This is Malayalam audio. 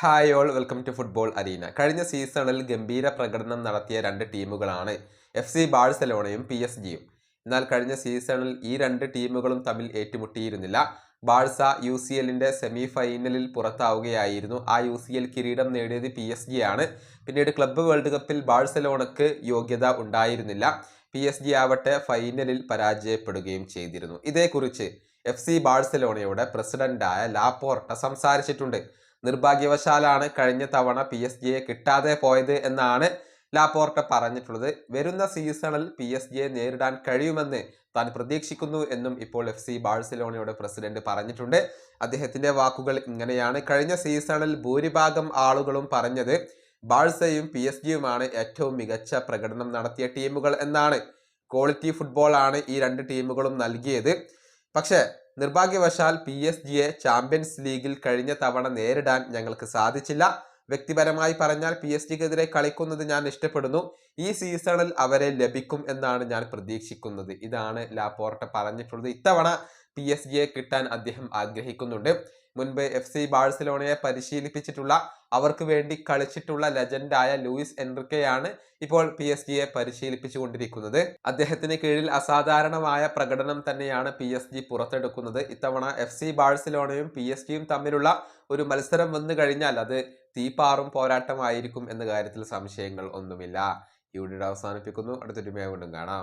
Hi all welcome to football arena കഴിഞ്ഞ സീസണിൽ ഗംഭീര പ്രകടനം നടത്തിയ രണ്ട് ടീമുകളാണ് എഫ് സി ബാഴ്സലോണയും പി എസ് ജിയും എന്നാൽ കഴിഞ്ഞ സീസണിൽ ഈ രണ്ട് ടീമുകളും തമ്മിൽ ഏറ്റുമുട്ടിയിരുന്നില്ല. ബാഴ്സ യു സി എല്ലിന്റെ സെമി ഫൈനലിൽ പുറത്താവുകയായിരുന്നു. ആ യു സി എൽ കിരീടം നേടിയത് പി എസ് ജി ആണ് പിന്നീട് ക്ലബ്ബ് വേൾഡ് കപ്പിൽ ബാഴ്സലോണക്ക് യോഗ്യത ഉണ്ടായിരുന്നില്ല. പി എസ് ജി ആവട്ടെ ഫൈനലിൽ പരാജയപ്പെടുകയും ചെയ്തിരുന്നു. ഇതേക്കുറിച്ച് എഫ് സി ബാഴ്സലോണയുടെ പ്രസിഡന്റായ ലാപ്പോർട്ട സംസാരിച്ചിട്ടുണ്ട്. നിർഭാഗ്യവശാലാണ് കഴിഞ്ഞ തവണ പി എസ് ജിയെ കിട്ടാതെ പോയത് എന്നാണ് ലാപ്പോർട്ട പറഞ്ഞിട്ടുള്ളത്. വരുന്ന സീസണിൽ പി എസ് ജിയെ നേരിടാൻ കഴിയുമെന്ന് താൻ പ്രതീക്ഷിക്കുന്നു എന്നും ഇപ്പോൾ എഫ് സി ബാഴ്സലോണയുടെ പ്രസിഡന്റ് പറഞ്ഞിട്ടുണ്ട്. അദ്ദേഹത്തിന്റെ വാക്കുകൾ ഇങ്ങനെയാണ്. കഴിഞ്ഞ സീസണിൽ ഭൂരിഭാഗം ആളുകളും പറഞ്ഞത് ബാഴ്സയും പി എസ് ജിയുമാണ് ഏറ്റവും മികച്ച പ്രകടനം നടത്തിയ ടീമുകൾ എന്നാണ്. ക്വാളിറ്റി ഫുട്ബോളാണ് ഈ രണ്ട് ടീമുകളും നൽകിയത്. പക്ഷേ നിർഭാഗ്യവശാൽ പി എസ് ജിയെ ചാമ്പ്യൻസ് ലീഗിൽ കഴിഞ്ഞ തവണ നേരിടാൻ ഞങ്ങൾക്ക് സാധിച്ചില്ല. വ്യക്തിപരമായി പറഞ്ഞാൽ പി എസ് ജിക്കെതിരെ കളിക്കുന്നത് ഞാൻ ഇഷ്ടപ്പെടുന്നു. ഈ സീസണിൽ അവരെ ലഭിക്കും എന്നാണ് ഞാൻ പ്രതീക്ഷിക്കുന്നത്. ഇതാണ് ലാപ്പോർട്ട പറഞ്ഞിട്ടുള്ളത്. ഇത്തവണ പി എസ് ജിയെ കിട്ടാൻ അദ്ദേഹം ആഗ്രഹിക്കുന്നുണ്ട്. മുൻപ് എഫ് സി ബാഴ്സലോണയെ പരിശീലിപ്പിച്ചിട്ടുള്ള അവർക്ക് വേണ്ടി കളിച്ചിട്ടുള്ള ലെജൻഡായ ലൂയിസ് എൻറിക്കയാണ് ഇപ്പോൾ പി എസ് ജിയെ പരിശീലിപ്പിച്ചുകൊണ്ടിരിക്കുന്നത്. അദ്ദേഹത്തിന് കീഴിൽ അസാധാരണമായ പ്രകടനം തന്നെയാണ് പി എസ് ജി പുറത്തെടുക്കുന്നത്. ഇത്തവണ എഫ് സി ബാഴ്സലോണയും പി എസ് ജിയും തമ്മിലുള്ള ഒരു മത്സരം വന്നു കഴിഞ്ഞാൽ അത് തീപ്പാറും പോരാട്ടമായിരിക്കും എന്ന കാര്യത്തിൽ സംശയങ്ങൾ ഒന്നുമില്ല. ഈ അവസാനിപ്പിക്കുന്നു. അടുത്തൊരു വീണ്ടും കാണാം.